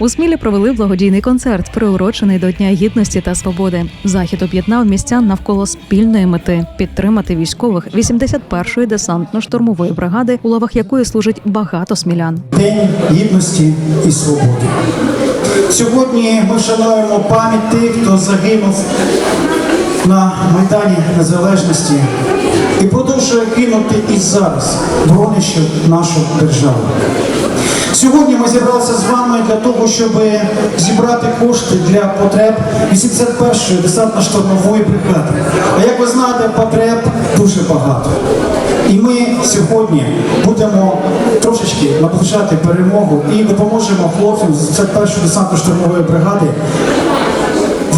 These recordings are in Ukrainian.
У Смілі провели благодійний концерт, приурочений до Дня гідності та свободи. Захід об'єднав містян навколо спільної мети підтримати військових 81-ї десантно-штурмової бригади, у лавах якої служить багато смілян. День гідності і свободи. Сьогодні ми шануємо пам'ять тих, хто загинув на Майдані Незалежності і продовжує кинути і зараз бронище нашу державу. Сьогодні ми зібралися з вами для того, щоб зібрати кошти для потреб 81-ї десантно-штурмової бригади. А як ви знаєте, потреб дуже багато. І ми сьогодні будемо трошечки наближати перемогу і допоможемо хлопцям з 51-ї десантно-штурмової бригади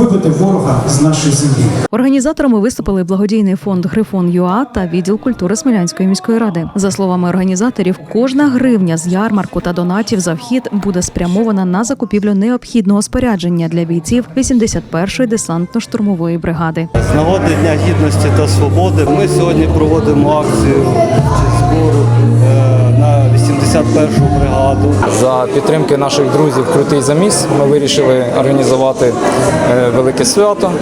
вибити ворога з нашої землі. Організаторами виступили благодійний фонд Грифон ЮА та відділ культури Смілянської міської ради. За словами організаторів, кожна гривня з ярмарку та донатів за вхід буде спрямована на закупівлю необхідного спорядження для бійців 81-ї десантно-штурмової бригади. З нагоди Дня гідності та свободи ми сьогодні проводимо акцію збору 61-у бригаду. За підтримки наших друзів Крутий заміс ми вирішили організувати е, велике свято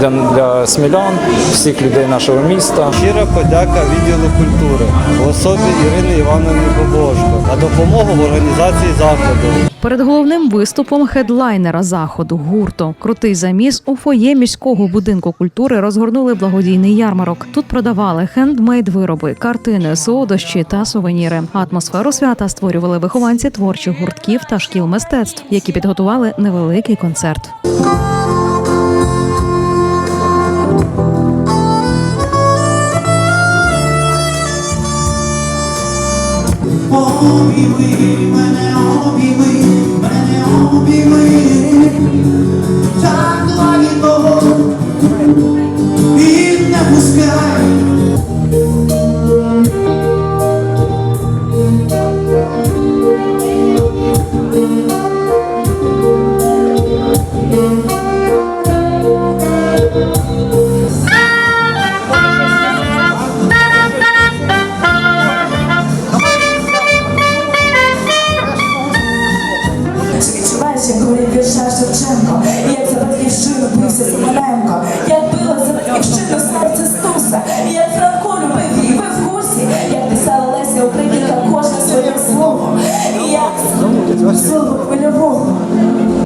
для для смілян, всіх людей нашого міста. Щира подяка відділу культури в особі Ірини Івановні Бобошко на допомогу в організації заходу. Перед головним виступом хедлайнера заходу гурту Крутий заміс у фоє міського будинку культури розгорнули благодійний ярмарок. Тут продавали хендмейд вироби, картини, солодощі та сувеніри. Атмосферу свята створювали вихованці творчих гуртків та шкіл мистецтв, які підготували невеликий концерт. Обійми мене, обійми, мене обійми, так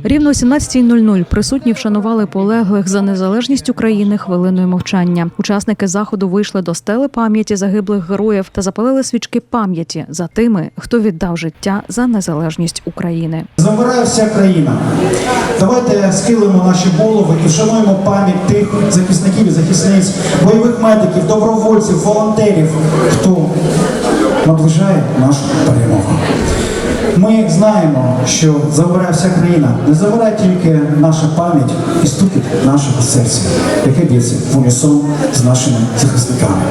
Рівно о 17.00 присутні вшанували полеглих за незалежність України хвилиною мовчання. Учасники заходу вийшли до стели пам'яті загиблих героїв та запалили свічки пам'яті за тими, хто віддав життя за незалежність України. Замирає вся країна. Давайте схилимо наші голови і вшануємо пам'ять тих захисників і захисниць, бойових медиків, добровольців, волонтерів, хто наближає нашу перемогу. Ми знаємо, що забирає вся країна, не забирає тільки наша пам'ять і стукіт нашого серця, яке б'ється в унісон з нашими захисниками.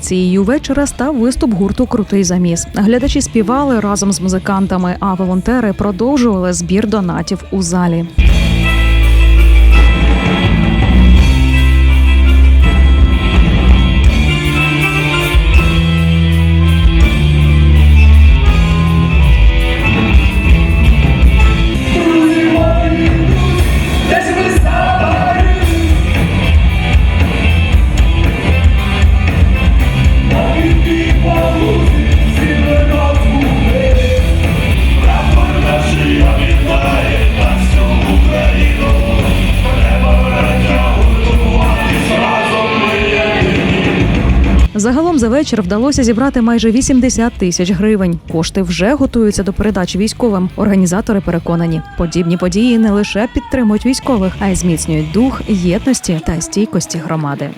Кульмінацією вечора став виступ гурту Крутий заміс. Глядачі співали разом з музикантами, а волонтери продовжували збір донатів у залі. Загалом за вечір вдалося зібрати майже 80 тисяч гривень. Кошти вже готуються до передачі військовим. Організатори переконані, подібні події не лише підтримують військових, а й зміцнюють дух єдності та стійкості громади.